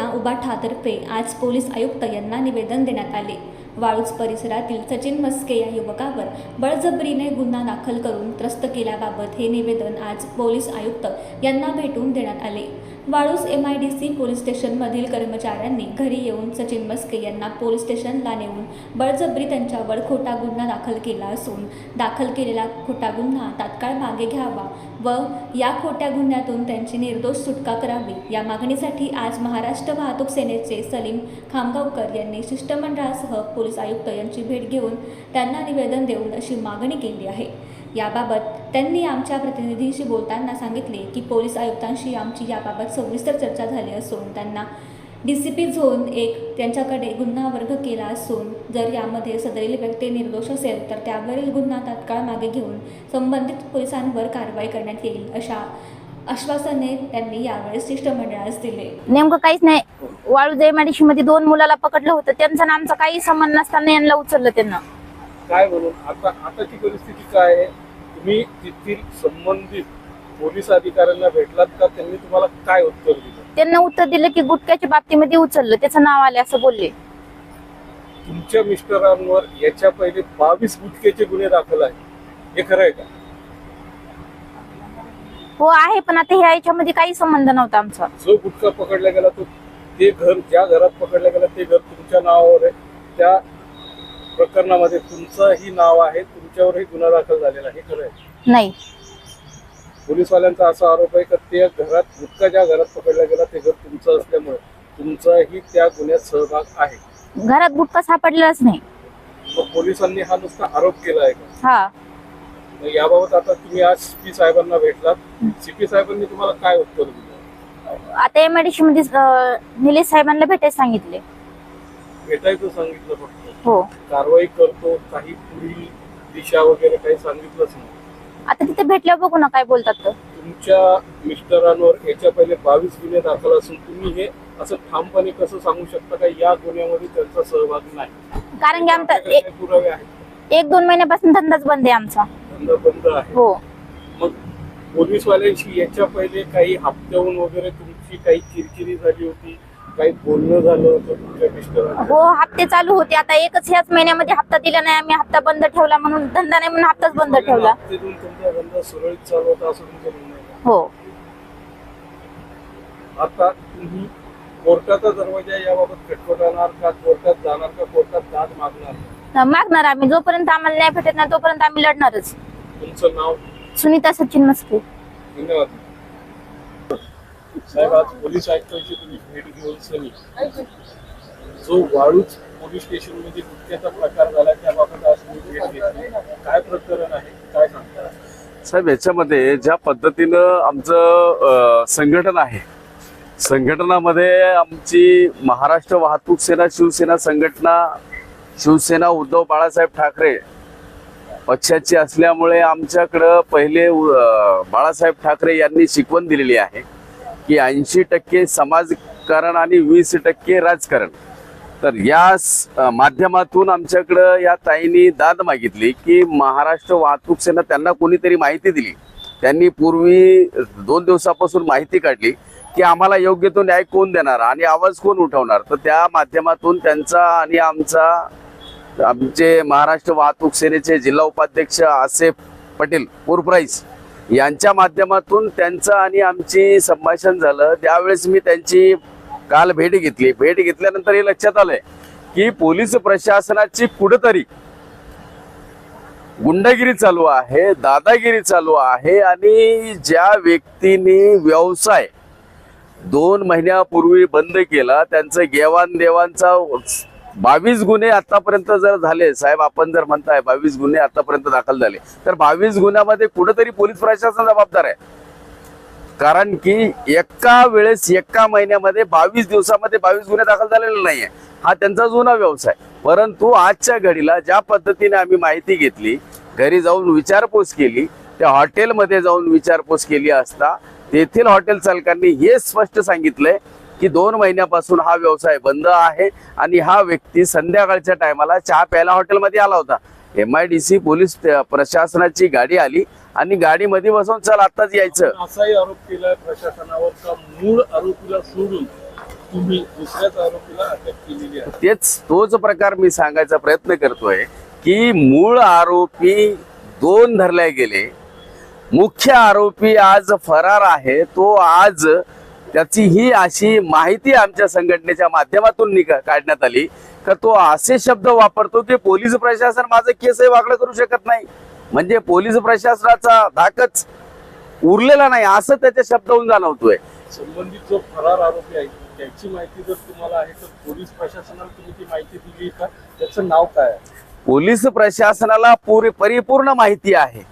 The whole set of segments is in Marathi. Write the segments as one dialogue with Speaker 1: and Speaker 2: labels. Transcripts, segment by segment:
Speaker 1: सेना उबाठातर्फे आज पोलीस आयुक्त यांना निवेदन देण्यात आले. वाळूज परिसरातील सचिन मस्के या युवकावर बळजबरीने गुन्हा दाखल करून त्रस्त केल्याबाबत हे निवेदन आज पोलीस आयुक्त यांना भेटून देण्यात आले. वाळूस M I D C police स्टेशनमधील कर्मचाऱ्यांनी घरी येऊन सचिन मस्के यांना पोलीस स्टेशनला नेऊन बळजबरी त्यांच्यावर खोटा गुन्हा दाखल केला असून दाखल केलेला खोटा गुन्हा तात्काळ मागे घ्यावा व या खोट्या गुन्ह्यातून त्यांची निर्दोष सुटका करावी. या मागणीसाठी आज महाराष्ट्र वाहतूक सेनेचे सलीम खामगावकर यांनी शिष्टमंडळासह पोलीस आयुक्त यांची भेट घेऊन त्यांना निवेदन देऊन अशी मागणी केली आहे. याबाबत त्यांनी आमच्या प्रतिनिधींशी बोलताना सांगितले की पोलीस आयुक्तांशी आमची याबाबत सविस्तर चर्चा झाली असून त्यांना डी सी पी झोन एक त्यांच्याकडे गुन्हा वर्ग केला असून जर यामध्ये सदरील व्यक्ती निर्दोष असेल तर त्यावरील गुन्हा तात्काळ मागे घेऊन संबंधित पोलिसांवर कारवाई करण्यात येईल अशा आश्वासने त्यांनी यावेळेस शिष्टमंडळास दिले.
Speaker 2: नेमकं काहीच नाही. वाळू जयमाडिशी मध्ये दोन मुलाला पकडलं होतं. त्यांचं आणि आमचा काही संबंध नसताना यांना उचललं त्यांना.
Speaker 3: काय म्हणून? आता आताची परिस्थिती काय आहे? तुम्ही तिथील संबंधित पोलीस अधिकाऱ्यांना भेटलात का? त्यांनी तुम्हाला काय उत्तर दिलं?
Speaker 2: त्यांना उत्तर दिलं की गुटख्याच्या बाबतीमध्ये उचललं. त्याचं नाव आले असं बोलले.
Speaker 3: तुमच्या मिस्टरांवर याच्या पहिले बावीस गुटख्याचे गुन्हे दाखल आहे हे खरं आहे का?
Speaker 2: हो आहे पण आता ह्या याच्यामध्ये काही संबंध नव्हता आमचा.
Speaker 3: जो गुटखा पकडला गेला तो ते घर ज्या घरात पकडलं गेलं ते घर तुमच्या नावावर आहे. त्या प्रकरणामध्ये तुमचंही नाव आहे तुमच्यावरही गुन्हा दाखल झालेला आहे हे खरं आहे?
Speaker 2: नाही.
Speaker 3: पोलीसवाल्यांचा असा आरोप आहे की ते घरात गुटखा ज्या घरात पकडला गेला ते घर तुमचं असल्यामुळे तुमचाही त्या गुन्ह्यात सहभाग आहे?
Speaker 2: घरात गुटखा सापडलेलाच नाही.
Speaker 3: मग पोलिसांनी हा नुसता आरोप केला आहे का?
Speaker 2: हा.
Speaker 3: मग याबाबत आता तुम्ही आज सीपी साहेबांना भेटलात. सीपी साहेबांनी तुम्हाला काय उत्तर दिलं?
Speaker 2: आता एमआयडीसी मध्ये अं, निलेश साहेबांना भेटायला सांगितले.
Speaker 3: भेटायचं सांगितलं फक्त.
Speaker 2: हो.
Speaker 3: कारवाई करतो काही पुढील दिशा वगैरे काही सांगितलंच नाही.
Speaker 2: आता तिथे भेटल्यावर बघू ना काय बोलतात तर
Speaker 3: तुमच्या मिस्टरांवर याच्या पहिले बावीस गुन्हे दाखल असून तुम्ही हे असं ठामपणे कसं सांगू शकता का? या गुन्ह्यामध्ये त्यांचा सहभाग नाही.
Speaker 2: कारण की आमचा
Speaker 3: आपल्याकडे काही पुरावे आहेत.
Speaker 2: एक दोन महिन्यापासून धंदाच बंद आहे आमचा.
Speaker 3: धंदा बंद आहे.
Speaker 2: हो.
Speaker 3: मग पोलीसवाल्यांशी याच्या पहिले काही हप्त्याहून वगैरे तुमची काही चिरचिरी झाली होती? काही बोलणं झालं होतं तुमच्या मिस्टरांचं?
Speaker 2: हो हप्ते चालू होते. आता एकच ह्याच महिन्यामध्ये हप्ता दिला नाही. आम्ही हप्ता बंद ठेवला म्हणून धंदा नाही म्हणून हप्ताच बंद ठेवला.
Speaker 3: तुमचा धंदा सुरळीत चालवता असं तुमचं म्हणणं आहे का?
Speaker 2: हो.
Speaker 3: आता तुम्ही कोर्टाचा दरवाजा याबाबत खटखटाणार का? कोर्टात जाणार का? कोर्टात दाद मागणार
Speaker 2: मागणार आम्ही. जोपर्यंत आम्हाला न्याय भेटत नाही तोपर्यंत आम्ही लढणारच.
Speaker 3: तुमचं नाव?
Speaker 2: सुनीता सचिन मस्के
Speaker 3: धन्यवाद. साहेब आज पोलीस आयुक्तांची तुम्ही भेट घेऊन सनी. जो वाळूच पोलीस स्टेशनमध्ये गुटख्याचा प्रकार झाला त्याबाबत आज तुम्ही भेट घेतली. काय प्रकरण आहे? काय सांगता?
Speaker 4: साहेब याच्यामध्ये ज्या पद्धतीनं आमचं संघटन आहे संघटनामध्ये आमची महाराष्ट्र वाहतूक सेना शिवसेना संघटना शिवसेना उद्धव बाळासाहेब ठाकरे पक्षाची असल्यामुळे आमच्याकडं पहिले बाळासाहेब ठाकरे यांनी शिकवण दिलेली आहे. की ऐंशी टक्के समाजकारण आणि वीस टक्के राजकारण. तर या स- माध्यमातून आमच्याकडं या ताईंनी दाद मागितली की महाराष्ट्र वाहतूक सेना त्यांना कोणीतरी माहिती दिली. त्यांनी पूर्वी दोन दिवसापासून माहिती काढली की आम्हाला योग्य तो न्याय कोण देणार आणि आवाज कोण उठवणार. तर त्या माध्यमातून त्यांचा आणि आमचा आमचे महाराष्ट्र वाहतूक सेनेचे जिल्हा उपाध्यक्ष आसेफ पटेल पुरप्राईस यांच्या माध्यमातून त्यांचं आणि आमची संभाषण झालं. त्यावेळेस मी त्यांची काल भेट घेतली. भेट घेतल्यानंतर हे लक्षात आलंय की पोलीस प्रशासनाची कुठंतरी गुंडगिरी चालू आहे दादागिरी चालू आहे आणि ज्या व्यक्तीने व्यवसाय दोन महिन्यापूर्वी बंद केला त्यांचं घेवाणदेवांचा बावीस गुन्हे आतापर्यंत जर झाले साहेब आपण जर म्हणताय बावीस गुन्हे आतापर्यंत दाखल झाले तर बावीस गुन्ह्यामध्ये कुठेतरी पोलीस प्रशासन जबाबदार आहे. कारण की एका वेळेस एका महिन्यामध्ये बावीस दिवसामध्ये बावीस गुन्हे दाखल झालेले नाहीये. हा त्यांचा जुना व्यवसाय. परंतु आजच्या घडीला ज्या पद्धतीने आम्ही माहिती घेतली घरी जाऊन विचारपूस केली त्या हॉटेलमध्ये जाऊन विचारपूस केली असता तेथील हॉटेल चालकांनी हे स्पष्ट सांगितलंय की दोन महिन्यापासून हा व्यवसाय बंद आहे आणि हा व्यक्ती संध्याकाळच्या टायमाला चहा प्यायला हॉटेलमध्ये आला होता. M I D C police प्रशासनाची गाडी आली आणि गाडीमध्ये बसून चल आत्ताच यायचं.
Speaker 3: असाही आरोप केलाय प्रशासनावर. का मूळ आरोपीला सोडून तुम्ही दुसऱ्याच आरोपीला अटक केलेली आहे?
Speaker 4: तेच तोच प्रकार मी सांगायचा प्रयत्न करतोय की मूळ आरोपी दोन धरले गेले. मुख्य आरोपी आज फरार आहे तो आज त्याची ही अशी माहिती आमच्या संघटनेच्या माध्यमातून निघा काढण्यात आली. का तो असे शब्द वापरतो की पोलीस प्रशासन माझं केसही वाकडं करू शकत नाही. म्हणजे पोलीस प्रशासनाचा धाकच उरलेला नाही असं त्याच्या शब्दावरून जाणवतोय.
Speaker 3: संबंधित जो फरार आरोपी आहे त्याची माहिती जर तुम्हाला आहे तर पोलीस प्रशासनाला तुम्ही ती माहिती दिली का? त्याचं नाव काय आहे?
Speaker 4: पोलीस प्रशासनाला पुरे परिपूर्ण माहिती आहे.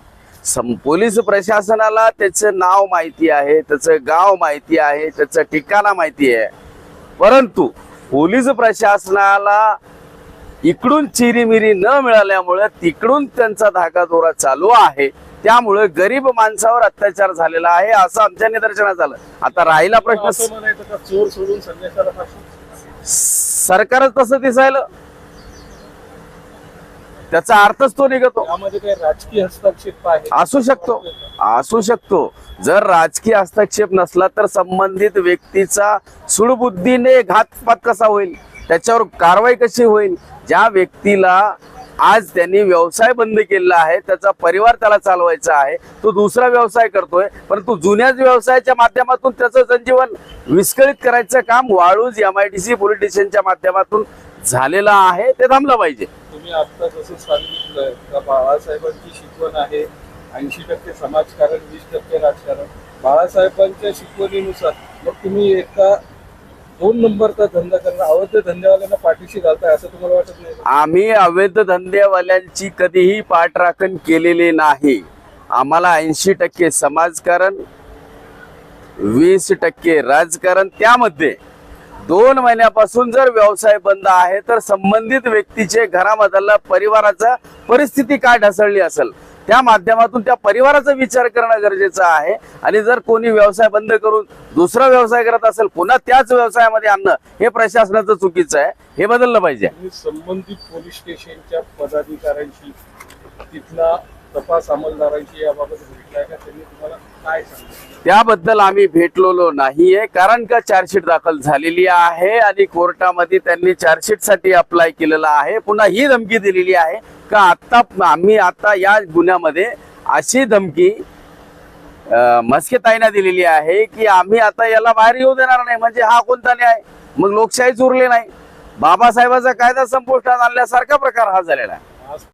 Speaker 4: सम पोलीस प्रशासनाला त्याचं नाव माहिती आहे त्याचं गाव माहिती आहे त्याचं ठिकाणा माहिती आहे. परंतु पोलीस प्रशासनाला इकडून चिरीमिरी न मिळाल्यामुळे तिकडून त्यांचा धाकादोरा चालू आहे. त्यामुळे गरीब माणसावर अत्याचार झालेला आहे असं आमच्या निदर्शनात आलं. आता राहिला प्रश्न. सरकारच तसं दिसायला. त्याचा अर्थच तो निघतो.
Speaker 3: काही राजकीय हस्तक्षेप आहे.
Speaker 4: असू शकतो. असू शकतो. जर राजकीय हस्तक्षेप नसला तर संबंधित व्यक्तीचा सुडबुद्धीने घातपात कसा होईल? त्याच्यावर कारवाई कशी होईल? ज्या व्यक्तीला आज त्यांनी व्यवसाय बंद केलेला आहे त्याचा परिवार त्याला चालवायचा आहे तो दुसरा व्यवसाय करतोय परंतु जुन्याच व्यवसायाच्या माध्यमातून त्याचं जनजीवन विस्कळीत करायचं काम Waluj M I D C police स्टेशनच्या माध्यमातून झालेलं आहे ते थांबलं पाहिजे.
Speaker 3: तुम्ही आता जसं सांगितलं का बाळासाहेबांची शिकवण आहे ऐंशी टक्के समाजकारण वीस टक्के राजकारण. बाळासाहेबांच्या शिकवणीनुसार मग तुम्ही एका दोन नंबरचा धंदा करणं अवैध धंद्यावाल्यांना पाठीशी घालताय असं तुम्हाला वाटत नाही
Speaker 4: आम्ही अवैध धंदेवाल्यांची कधीही पाठराखण केलेली नाही. आम्हाला ऐंशी टक्के समाजकारण वीस टक्के राजकारण त्यामध्ये. दोन महिन्यापासून जर व्यवसाय बंद आहे तर संबंधित व्यक्तीचे घरामधला परिवाराचा परिस्थिती काय ढसळली असेल? त्या माध्यमातून त्या परिवाराचा विचार करणं गरजेचं आहे. आणि जर कोणी व्यवसाय बंद करून दुसरा व्यवसाय करत असेल पुन्हा त्याच व्यवसायामध्ये आणणं हे प्रशासनाचं चुकीचं आहे. हे बदललं पाहिजे.
Speaker 3: संबंधित पोलीस स्टेशनच्या पदाधिकाऱ्यांशी तिथला तपास अंमलदारांशी याबाबत भेटलाय का? त्यांनी तुम्हाला काय सांगितलं?
Speaker 4: त्याबद्दल आम्ही भेटलेलो नाहीये कारण का चार्जशीट दाखल झालेली आहे आणि कोर्टामध्ये त्यांनी चार्जशीटसाठी अप्लाय केलेला आहे. पुन्हा ही धमकी दिलेली आहे का आता आम्ही आता या गुन्ह्यामध्ये अशी धमकी अं, मस्के ताईना दिलेली आहे की आम्ही आता याला बाहेर येऊ देणार नाही. म्हणजे हा कोणता न्याय? मग लोकशाहीच उरली नाही. बाबासाहेबाचा कायदा संपुष्टात आणल्यासारखा प्रकार हा झालेला आहे.